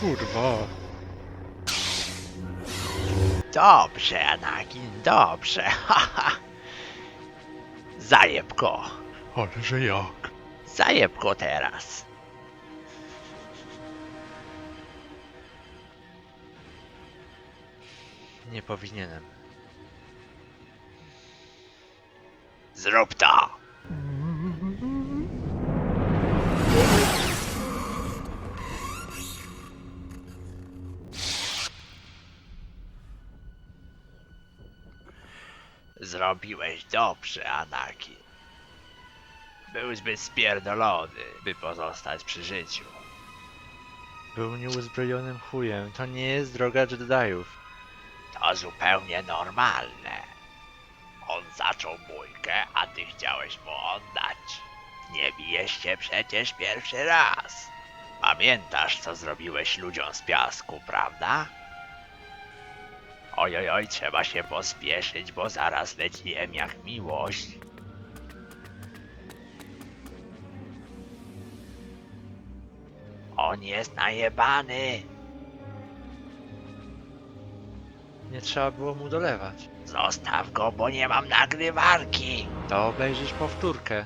kurwa. Dobrze, Anakin, dobrze, haha. Zajeb go. Ale że jak? Zajeb go teraz. Nie powinienem. Zrób to! Zrobiłeś dobrze, Anakin. Był zbyt spierdolony, by pozostać przy życiu. Był nieuzbrojonym chujem. To nie jest droga Jediów. To zupełnie normalne. On zaczął bójkę, a ty chciałeś mu oddać. Nie bijesz się przecież pierwszy raz. Pamiętasz, co zrobiłeś ludziom z piasku, prawda? Oj, oj, oj, trzeba się pospieszyć, bo zaraz leci jak miłość. On jest najebany. Nie trzeba było mu dolewać. Zostaw go, bo nie mam nagrywarki. To obejrzysz powtórkę.